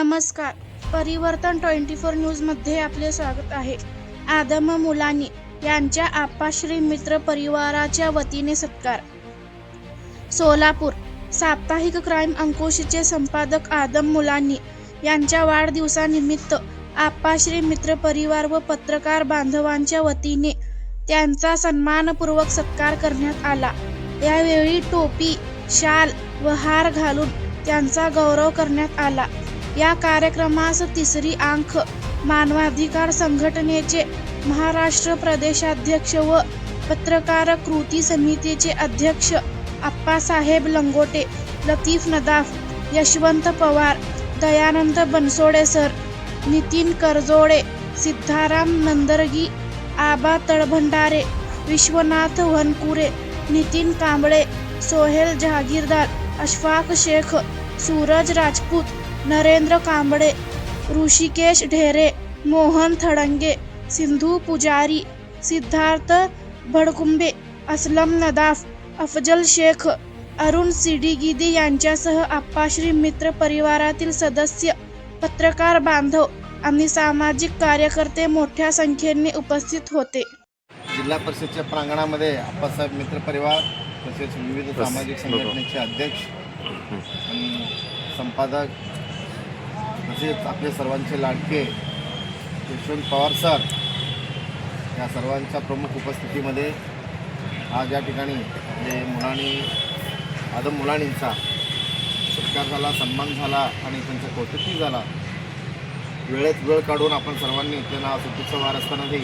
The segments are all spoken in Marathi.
नमस्कार. परिवर्तन ट्वेंटी फोर न्यूजमध्ये आपले स्वागत आहे. आदम मुलानी यांच्या आपाश्री मित्र परिवाराच्या वतीने सत्कार. सोलापूर साप्ताहिक क्राईम अंकुशचे संपादक आदम मुलानी यांच्या वाढदिवसानिमित्त आपाश्री मित्र परिवार व पत्रकार बांधवांच्या वतीने त्यांचा सन्मानपूर्वक सत्कार करण्यात आला. यावेळी टोपी शाल व हार घालून त्यांचा गौरव करण्यात आला. या कार्यक्रमास तिसरी आंख. मानवाधिकार संघटनेचे महाराष्ट्र प्रदेशाध्यक्ष व पत्रकार कृती समितीचे अध्यक्ष आप्पासाहेब लंगोटे लतीफ नदाफ यशवंत पवार दयानंद बनसोडे सर नितीन करजोडे सिद्धाराम नंदरगी आबा तळभंडारे विश्वनाथ वनकुरे नितीन कांबळे सोहेल जहागीरदार अशफाक शेख सूरज राजपूत नरेंद्र कांबळे ऋषिकेश ढेरे मोहन थडंगे सिंधू पुजारी सिद्धार्थ भडकुंबे असलम नदाफ अफजल शेख अरुण सिडीगिदी यांच्यासह आप्पाश्री मित्र परिवारातील सदस्य पत्रकार बांधव आणि सामाजिक कार्यकर्ते मोठ्या संख्येने उपस्थित होते. जिल्हा परिषदच्या प्रांगणामध्ये आप्पासाहेब मित्र परिवार तसेच विविध सामाजिक संघटनेचे अध्यक्ष आणि संपादक तसेच आपले सर्वांचे लाडके यशवंत पवार सर या सर्वांच्या प्रमुख उपस्थितीमध्ये आज या ठिकाणी जे मुलांनी आदम मुलांनींचा सत्कार झाला सन्मान झाला आणि त्यांचा कौतुकही झाला. वेळेत वेळ काढून आपण सर्वांनी त्यांना सुट्टीचा वार असतानाही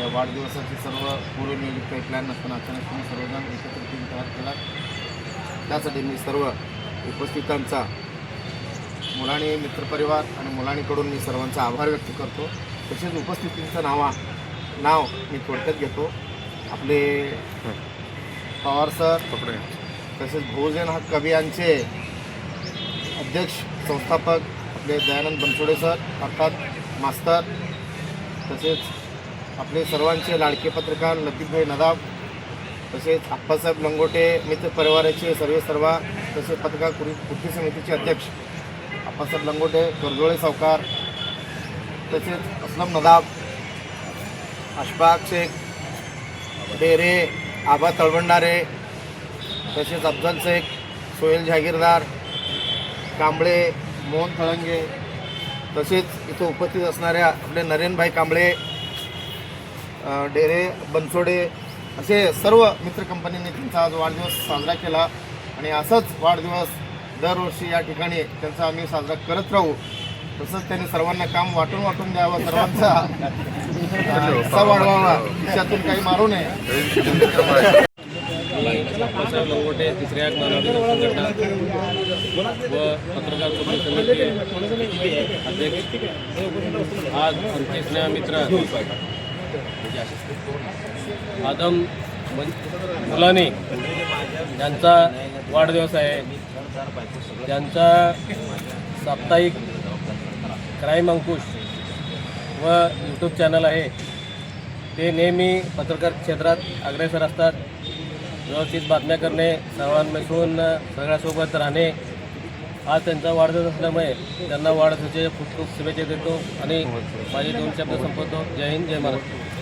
या वाढदिवसाचे सर्व पूर्वनियोजित काही प्लॅन नसताना अचानक तुम्ही सर्वजण एकत्र तयार केला त्यासाठी मी सर्व उपस्थितांचा मुलांनी मित्रपरिवार आणि मुलांकडून मी सर्वांचा आभार व्यक्त करतो. तसेच उपस्थितींचं नावा नाव मी थोडक्यात घेतो. आपले पवार सर तसेच बहुजन हक्क अभियानचे अध्यक्ष संस्थापक आपले दयानंद बनसोडे सर अर्थात मास्तर तसेच आपले सर्वांचे लाडके पत्रकार लतीफभाई नदाब तसेच आप्पासाहेब लंगोटे मित्र परिवाराचे सर्वे सर्वा तसेच पत्रकार कृती समितीचे अध्यक्ष आप्पासाहेब लंगोटे करजोळे सावकार तसेच असलम नदाब अशफाक शेख डेरे आबा तळवंडारे तसेच अफजल शेख सोहेल जहागीरदार कांबळे मोहन थळंगे तसेच इथं उपस्थित असणाऱ्या आपले नरेनभाई कांबळे डेरे बनसोडे असे सर्व मित्र कंपनीने त्यांचा आज वाढदिवस साजरा केला आणि असाच वाढदिवस दरवर्षी या ठिकाणी त्यांचा आम्ही साजरा करत राहू. तसंच त्यांनी सर्वांना काम वाटून वाटून द्यावं सर्वांचा उत्साह वाढवावा खिशातून काही मारू नये. अप्पासाहेब लंगोटे तिसऱ्या मानवाधिकार संघटना व पत्रकार समिती अध्यक्ष आज आमचे स्नेहमित्र आदम मुलानी ज्यांचा वाढदिवस आहे ज्यांचा साप्ताहिक क्राईम अंकुश व यूट्यूब चॅनल आहे ते नेहमी पत्रकार क्षेत्रात अग्रेसर असतात. व्यवस्थित बातम्या करणे सर्वांमिसळून सगळ्यासोबत राहणे हा त्यांचा वाढदिवस असल्यामुळे त्यांना वाढदिवसाचे खूप खूप शुभेच्छा देतो आणि माझे दोन शब्द संपवतो. जय हिंद जय महाराष्ट्र.